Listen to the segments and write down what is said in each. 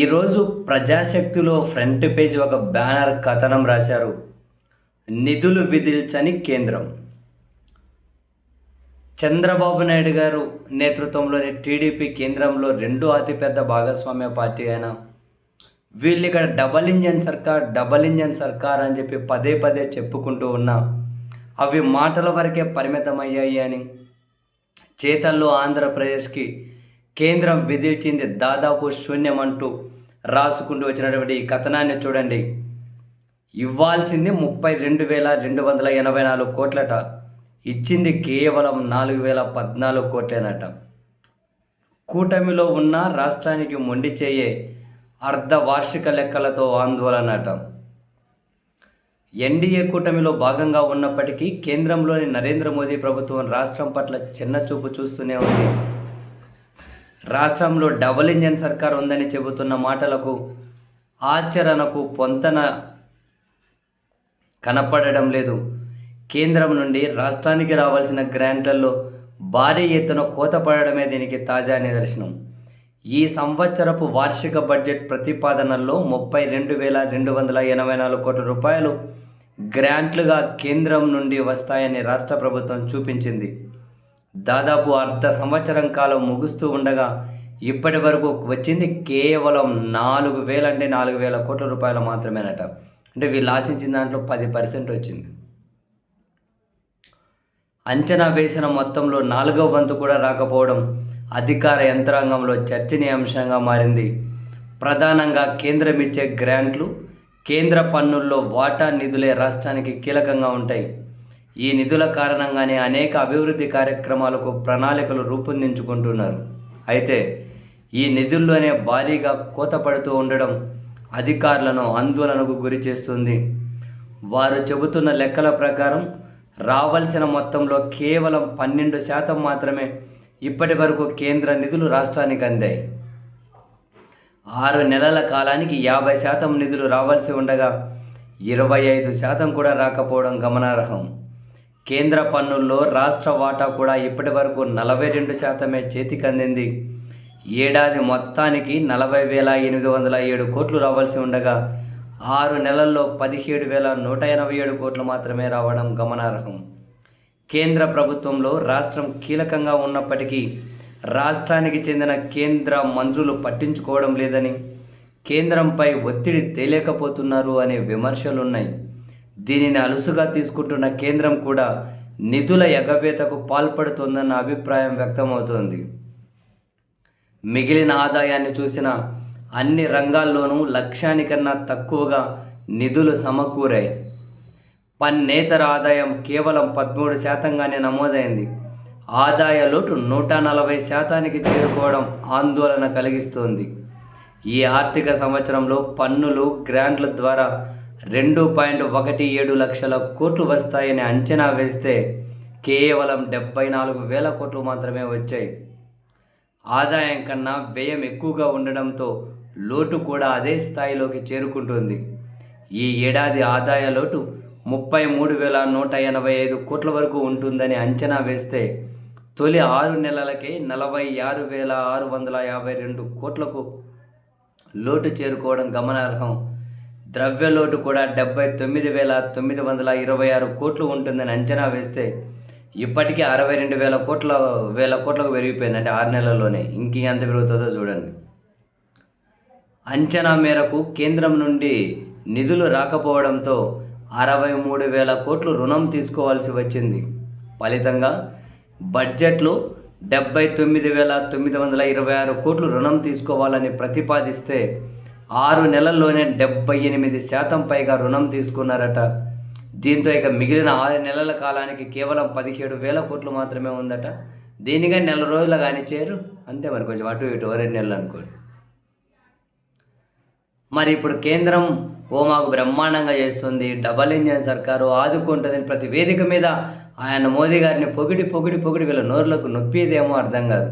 ఈరోజు ప్రజాశక్తిలో front page ఒక బ్యానర్ కథనం రాశారు. నిధులు విధిల్చని కేంద్రం. చంద్రబాబు నాయుడు గారు నేతృత్వంలోని టీడీపీ కేంద్రంలో రెండో అతిపెద్ద భాగస్వామ్య పార్టీ అయిన వీళ్ళు ఇక్కడ డబల్ ఇంజన్ సర్కార్ డబల్ ఇంజన్ సర్కార్ అని చెప్పి పదే పదే చెప్పుకుంటూ ఉన్నా అవి మాటల వరకే పరిమితమయ్యాయి అని చేతల్లో ఆంధ్రప్రదేశ్కి కేంద్రం విధిల్చింది దాదాపు శూన్యం అంటూ రాసుకుంటూ వచ్చినటువంటి ఈ కథనాన్ని చూడండి. ఇవ్వాల్సింది ముప్పై రెండు వేల రెండు వందల ఎనభై నాలుగు కోట్లట. ఇచ్చింది కేవలం నాలుగు వేల పద్నాలుగు కోట్లేనట. కూటమిలో ఉన్న రాష్ట్రానికి మొండి చేయే అర్ధ వార్షిక లెక్కలతో ఆందోళన ఎన్డీఏ కూటమిలో భాగంగా ఉన్నప్పటికీ కేంద్రంలోని నరేంద్ర మోదీ ప్రభుత్వం రాష్ట్రం పట్ల చిన్న చూపు చూస్తూనే ఉంది. రాష్ట్రంలో డబుల్ ఇంజన్ సర్కార్ ఉందని చెబుతున్న మాటలకు ఆచరణకు పొంతన కనపడడం లేదు. కేంద్రం నుండి రాష్ట్రానికి రావాల్సిన గ్రాంట్లలో భారీ ఎత్తున కోత పడడమే దీనికి తాజా నిదర్శనం. ఈ సంవత్సరపు వార్షిక బడ్జెట్ ప్రతిపాదనల్లో ముప్పై రెండు వేల రెండు వందల ఎనభై నాలుగు కోట్ల రూపాయలు గ్రాంట్లుగా కేంద్రం నుండి వస్తాయని రాష్ట్ర ప్రభుత్వం చూపించింది. దాదాపు అర్ధ సంవత్సరం కాలం ముగుస్తూ ఉండగా ఇప్పటి వరకు వచ్చింది కేవలం నాలుగు వేలు అంటే నాలుగు వేల కోట్ల రూపాయలు మాత్రమేనట. అంటే వీళ్ళు ఆశించిన దాంట్లో పది పర్సెంట్ వచ్చింది. అంచనా వేసిన మొత్తంలో నాలుగవ వంతు కూడా రాకపోవడం అధికార యంత్రాంగంలో చర్చనీయాంశంగా మారింది. ప్రధానంగా కేంద్రం ఇచ్చే గ్రాంట్లు కేంద్ర పన్నుల్లో వాటా నిధులే రాష్ట్రానికి కీలకంగా ఉంటాయి. ఈ నిధుల కారణంగానే అనేక అభివృద్ధి కార్యక్రమాలకు ప్రణాళికలు రూపొందించుకుంటున్నారు. అయితే ఈ నిధుల్లోనే భారీగా కోత పడుతూ ఉండడం అధికారులను ఆందోళనకు గురి చేస్తుంది. వారు చెబుతున్న లెక్కల ప్రకారం రావాల్సిన మొత్తంలో కేవలం పన్నెండు శాతం మాత్రమే ఇప్పటి వరకు కేంద్ర నిధులు రాష్ట్రానికి అందాయి. ఆరు నెలల కాలానికి యాభై శాతం నిధులు రావాల్సి ఉండగా ఇరవై ఐదు శాతం కూడా రాకపోవడం గమనార్హం. కేంద్ర పన్నుల్లో రాష్ట్ర వాటా కూడా ఇప్పటి వరకు నలభై రెండు శాతమే చేతికి అందింది ఏడాది మొత్తానికి నలభై వేల ఎనిమిది వందల ఏడు కోట్లు రావాల్సి ఉండగా ఆరు నెలల్లో పదిహేడు వేల నూట ఎనభై ఏడు కోట్లు మాత్రమే రావడం గమనార్హం. కేంద్ర ప్రభుత్వంలో రాష్ట్రం కీలకంగా ఉన్నప్పటికీ రాష్ట్రానికి చెందిన కేంద్ర మంత్రులు పట్టించుకోవడం లేదని కేంద్రంపై ఒత్తిడి తేలేకపోతున్నారు అనే విమర్శలున్నాయి. దీనిని అలుసుగా తీసుకుంటున్న కేంద్రం కూడా నిధుల ఎగవేతకు పాల్పడుతోందన్న అభిప్రాయం వ్యక్తమవుతోంది. మిగిలిన ఆదాయాన్ని చూసిన అన్ని రంగాల్లోనూ లక్ష్యానికన్నా తక్కువగా నిధులు సమకూరాయి. పన్నేతర ఆదాయం కేవలం పదమూడు శాతంగానే నమోదైంది. ఆదాయ లోటు నూట నలభై శాతానికి చేరుకోవడం ఆందోళన కలిగిస్తోంది. ఈ ఆర్థిక సంవత్సరంలో పన్నులు గ్రాంట్ల ద్వారా రెండు పాయింట్ ఒకటి ఏడు లక్షల కోట్లు వస్తాయని అంచనా వేస్తే కేవలం డెబ్బై నాలుగు వేల కోట్లు మాత్రమే వచ్చాయి. ఆదాయం కన్నా వ్యయం ఎక్కువగా ఉండడంతో లోటు కూడా అదే స్థాయిలోకి చేరుకుంటుంది. ఈ ఏడాది ఆదాయ లోటు ముప్పై మూడు వేల నూట ఎనభై ఐదు కోట్ల వరకు ఉంటుందని అంచనా వేస్తే తొలి ఆరు నెలలకే నలభై ఆరు వేల ఆరు వందల యాభై రెండు కోట్లకు లోటు చేరుకోవడం గమనార్హం. ద్రవ్య లోటు కూడా డెబ్బై తొమ్మిది వేల తొమ్మిది వందల ఇరవై ఆరు కోట్లు ఉంటుందని అంచనా వేస్తే ఇప్పటికీ అరవై రెండు వేల కోట్ల వేల కోట్లకు పెరిగిపోయింది అంటే ఆరు నెలల్లోనే. ఇంక ఎంత పెరుగుతుందో చూడండి. అంచనా మేరకు కేంద్రం నుండి నిధులు రాకపోవడంతో అరవై మూడు వేల కోట్లు రుణం తీసుకోవాల్సి వచ్చింది. ఫలితంగా బడ్జెట్లో డెబ్బై తొమ్మిది వేల తొమ్మిది వందల ఇరవై ఆరు కోట్లు రుణం తీసుకోవాలని ప్రతిపాదిస్తే ఆరు నెలల్లోనే డెబ్బై ఎనిమిది శాతం పైగా రుణం తీసుకున్నారట. దీంతో ఇక మిగిలిన ఆరు నెలల కాలానికి కేవలం పదిహేడు వేల కోట్లు మాత్రమే ఉందట. దీనిగా నెల రోజులు కానీ చేరు అంతే మరి కొంచెం అటు ఇటు రెండు నెలలు అనుకోండి. మరి ఇప్పుడు కేంద్రం ఓ మాకు బ్రహ్మాండంగా చేస్తుంది. డబల్ ఇంజన్ సర్కారు ఆదుకుంటుంది ప్రతి వేదిక మీద ఆయన మోదీ గారిని పొగిడి పొగిడి పొగిడి వీళ్ళ నోర్లకు నొప్పిదేమో అర్థం కాదు.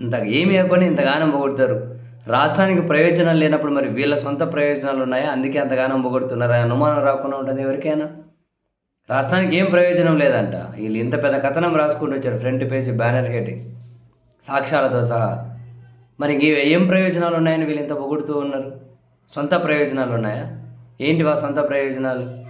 అంత ఏమి ఇవ్వకుండా ఇంతగానం పొగుడతారు. రాష్ట్రానికి ప్రయోజనాలు లేనప్పుడు మరి వీళ్ళ సొంత ప్రయోజనాలు ఉన్నాయా? అందుకే అంతగానం పొగుడుతున్నారు? అనుమానం రాకుండా ఉంటుంది ఎవరికైనా? రాష్ట్రానికి ఏం ప్రయోజనం లేదంట. వీళ్ళు ఇంత పెద్ద కథనం రాసుకుంటూ వచ్చారు. ఫ్రంట్ పేజ్ బ్యానర్ హెడ్డింగ్ సాక్ష్యాలతో సహా. మరి ఇంక ఏం ప్రయోజనాలు ఉన్నాయని వీళ్ళు ఇంత పొగుడుతూ ఉన్నారు? సొంత ప్రయోజనాలు ఉన్నాయా? ఏంటి వా సొంత ప్రయోజనాలు?